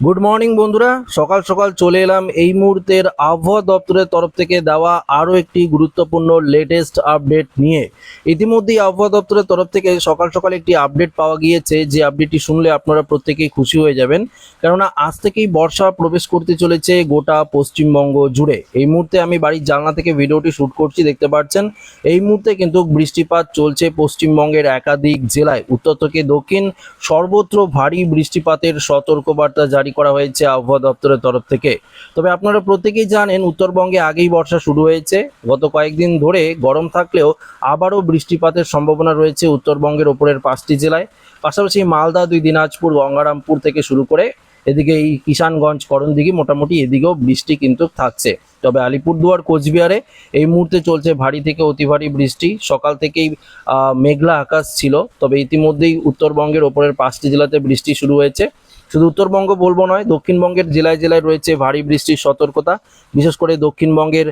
Good morning বন্ধুরা। সকাল সকাল চলে এলাম এই মুহূর্তের আবহাওয়া দপ্তরের তরফ থেকে দেওয়া আরও একটি গুরুত্বপূর্ণ লেটেস্ট আপডেট নিয়ে। ইতিমধ্যেই আবহাওয়া দপ্তরের তরফ থেকে সকাল সকাল একটি আপডেট পাওয়া গিয়েছে। যে আপডেটটি শুনলে আপনারা প্রত্যেকেই খুশি হয়ে যাবেন। কেননা আজ থেকেই বর্ষা প্রবেশ করতে চলেছে গোটা পশ্চিমবঙ্গ জুড়ে। এই মুহূর্তে আমি বাড়ির জানলা থেকে ভিডিওটি শ্যুট করছি, দেখতে পাচ্ছেন? এই মুহূর্তে কিন্তু বৃষ্টিপাত চলছে পশ্চিমবঙ্গের একাধিক জেলায়। উত্তর থেকে দক্ষিণ সর্বত্র ভারী বৃষ্টিপাতের সতর্কবার্তা জারি করা হয়েছে আবহাওয়া দপ্তরের তরফ থেকে। তবে আপনারা প্রত্যেকেই জানেন, উত্তরবঙ্গে আগেই বর্ষা শুরু হয়েছে। গত কয়েকদিন ধরে গরম থাকলেও আবারও বৃষ্টিপাতের সম্ভাবনা রয়েছে উত্তরবঙ্গের ওপরের পাঁচটি জেলায়। পাশাপাশি মালদা, দুই দিনাজপুর, গঙ্গারামপুর থেকে শুরু করে এদিকে এই কিষানগঞ্জ, করণদিঘি মোটামুটি এদিকেও বৃষ্টি কিন্তু থাকছে। তবে আলিপুরদুয়ার, কোচবিহারে এই মুহূর্তে চলছে ভারী থেকে অতি ভারী বৃষ্টি। সকাল থেকেই মেঘলা আকাশ ছিল। তবে ইতিমধ্যেই উত্তরবঙ্গের ওপরের পাঁচটি জেলাতে বৃষ্টি শুরু হয়েছে। শুধু উত্তরবঙ্গ বলব নয়, দক্ষিণবঙ্গের জেলায় জেলায় রয়েছে ভারী বৃষ্টির সতর্কতা। বিশেষ করে দক্ষিণবঙ্গের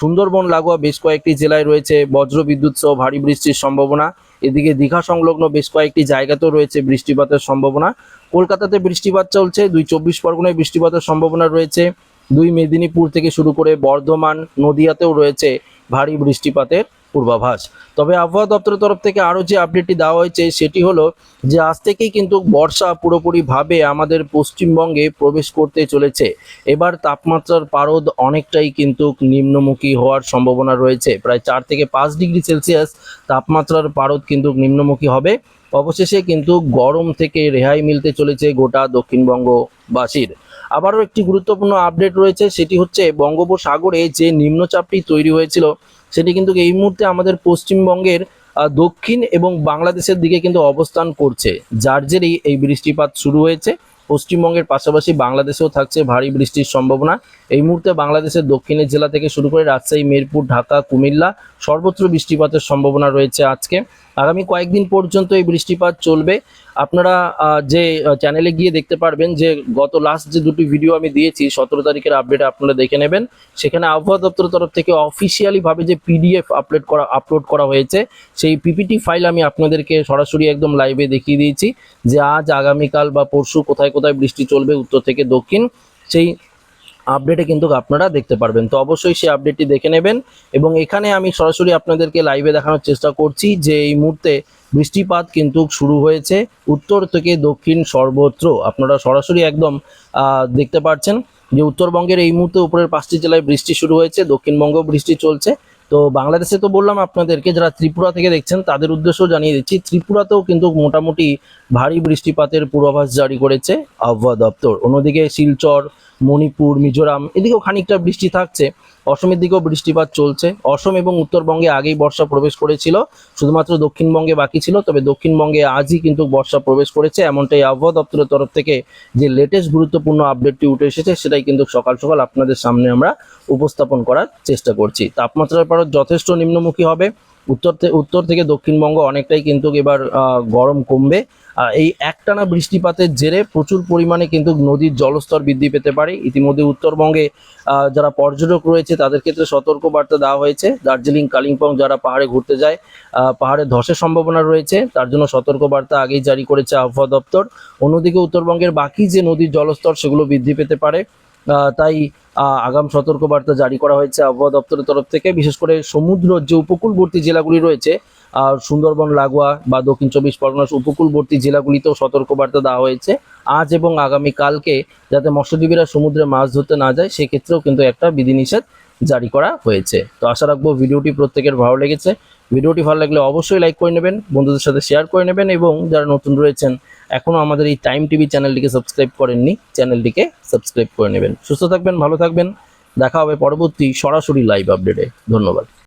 সুন্দরবন, লাগোয়া বেশ কয়েকটি জেলায় রয়েছে বজ্র বিদ্যুৎ সহ ভারী বৃষ্টির সম্ভাবনা। এদিকে দীঘা সংলগ্ন বেশ কয়েকটি জায়গাতেও রয়েছে বৃষ্টিপাতের সম্ভাবনা। কলকাতাতে বৃষ্টিপাত চলছে, দুই চব্বিশ পরগনায় বৃষ্টিপাতের সম্ভাবনা রয়েছে। দুই মেদিনীপুর থেকে শুরু করে বর্ধমান, নদিয়াতেও রয়েছে ভারী বৃষ্টিপাতের পূর্বাভাস। তবে আবহাওয়া দপ্তরের তরফ থেকে আরও যে আপডেটটি দেওয়া হয়েছে, সেটি হলো যে আজ থেকেই কিন্তু বর্ষা পুরোপুরিভাবে আমাদের পশ্চিমবঙ্গে প্রবেশ করতে চলেছে। এবার তাপমাত্রার পারদ অনেকটাই কিন্তু নিম্নমুখী হওয়ার সম্ভাবনা রয়েছে। প্রায় চার থেকে পাঁচ ডিগ্রি সেলসিয়াস তাপমাত্রার পারদ কিন্তু নিম্নমুখী হবে। অবশেষে কিন্তু গরম থেকে রেহাই মিলতে চলেছে গোটা দক্ষিণবঙ্গবাসীর। আবারও একটি গুরুত্বপূর্ণ আপডেট রয়েছে, সেটি হচ্ছে বঙ্গোপসাগরে যে নিম্নচাপটি তৈরি হয়েছিল সেটি কিন্তু এই মুহূর্তে আমাদের পশ্চিমবঙ্গের দক্ষিণ এবং বাংলাদেশের দিকে কিন্তু অবস্থান করছে। যার জেরেই এই বৃষ্টিপাত শুরু হয়েছে। পশ্চিমবঙ্গের পাশাপাশি বাংলাদেশেও থাকছে ভারী বৃষ্টির সম্ভাবনা। এই মুহূর্তে বাংলাদেশের দক্ষিণের জেলা থেকে শুরু করে রাজশাহী, মেরপুর, ঢাকা, কুমিল্লা সর্বত্র বৃষ্টিপাতের সম্ভাবনা রয়েছে আজকে। আগামী কয়েকদিন পর্যন্ত এই বৃষ্টিপাত চলবে। আপনারা যে চ্যানেলে গিয়ে দেখতে পারবেন যে, গত লাস্ট যে দুটি ভিডিও আমি দিয়েছি, সতেরো তারিখের আপডেট আপনারা দেখে নেবেন। সেখানে আবহাওয়া দপ্তরের তরফ থেকে অফিসিয়ালি ভাবে যে পিডিএফ আপলোড করা আপলোড করা হয়েছে, সেই পিপিটি ফাইল আমি আপনাদেরকে সরাসরি একদম লাইভে দেখিয়ে দিয়েছি যে, আজ আগামীকাল বা পরশু কোথায় কোথায় বৃষ্টি চলবে, উত্তর থেকে দক্ষিণ, সেই আপডেটে কিন্তু আপনারা দেখতে পারবেন। তো অবশ্যই সেই আপডেটটি দেখে নেবেন এবং এখানে আমি সরাসরি আপনাদেরকে লাইভে দেখানোর চেষ্টা করছি যে এই মুহূর্তে বৃষ্টিপাত কিন্তু শুরু হয়েছে উত্তর থেকে দক্ষিণ সর্বত্র। আপনারা সরাসরি একদম দেখতে পাচ্ছেন যে উত্তরবঙ্গের এই মুহূর্তে উপরের পাঁচটি জেলায় বৃষ্টি শুরু হয়েছে দক্ষিণবঙ্গ বৃষ্টি চলছে। তো বাংলাদেশে তো বললাম আপনাদেরকে, যারা ত্রিপুরা থেকে দেখছেন, তাদের উদ্দেশ্য জানিয়ে দিচ্ছি, ত্রিপুরাতেও কিন্তু মোটামুটি ভারী বৃষ্টিপাতের পূর্বাভাস জারি করেছে আবহাওয়া দপ্তর। অন্যদিকে শিলচর, মণিপুর, মিজোরাম, এদিকেও খানিকটা বৃষ্টি থাকছে। অসমের দিকেও বৃষ্টিপাত চলছে। অসম এবং উত্তরবঙ্গে আগেই বর্ষা প্রবেশ করেছিল। শুধুমাত্র দক্ষিণবঙ্গে বাকি ছিল, তবে দক্ষিণবঙ্গে আজই কিন্তু বর্ষা প্রবেশ করেছে। এমনটাই আবহাওয়া দপ্তরের তরফ থেকে যে লেটেস্ট গুরুত্বপূর্ণ আপডেটটি উঠে এসেছে, সেটাই কিন্তু সকাল সকাল আপনাদের সামনে আমরা উপস্থাপন করার চেষ্টা করছি। তাপমাত্রার পারদ যথেষ্ট নিম্নমুখী হবে। উত্তর থেকে উত্তর থেকে দক্ষিণবঙ্গ অনেকটাই কিন্তু এবার গরম কমবে। এই একটানা বৃষ্টিপাতের জেরে প্রচুর পরিমাণে কিন্তু নদীর জলস্তর বৃদ্ধি পেতে পারে। ইতিমধ্যে উত্তরবঙ্গে যারা পর্যটক রয়েছে তাদের ক্ষেত্রে সতর্ক বার্তা দেওয়া হয়েছে। দার্জিলিং, কালিম্পং যারা পাহাড়ে ঘুরতে যায় পাহাড়ে ধসের সম্ভাবনা রয়েছে। তার জন্য সতর্ক বার্তা আগেই জারি করেছে আবহাওয়া দপ্তর। অন্যদিকে উত্তরবঙ্গের বাকি যে নদীর জলস্তর সেগুলো বৃদ্ধি পেতে পারে। তাই আগাম সতর্কবার্তা জারি করা হয়েছে আবহাওয়া দপ্তরের তরফ থেকে। বিশেষ করে সমুদ্র যে উপকূলবর্তী জেলাগুলি রয়েছে সুন্দরবন, লাগোয়া বা দক্ষিণ চব্বিশ পরগনার উপকূলবর্তী জেলাগুলিতেও সতর্কবার্তা দেওয়া হয়েছে। আজ এবং আগামী কালকে যাতে মৎস্যজীবীরা সমুদ্রে মাছ ধরতে না যায়, সেক্ষেত্রেও কিন্তু একটা বিধিনিষেধ জারি করা হয়েছে। তো আশা রাখব ভিডিওটি প্রত্যেকের ভালো লেগেছে। ভিডিওটি ভালো লাগলে অবশ্যই লাইক করে নেবেন, বন্ধুদের সাথে শেয়ার করে নেবেন এবং যারা নতুন রয়েছেন এখনও আমাদের এই টাইম টিভি চ্যানেলটিকে সাবস্ক্রাইব করেননি চ্যানেলটিকে সাবস্ক্রাইব করে নেবেন। সুস্থ থাকবেন, ভালো থাকবেন। দেখা হবে পরবর্তী সরাসরি লাইভ আপডেটে ধন্যবাদ।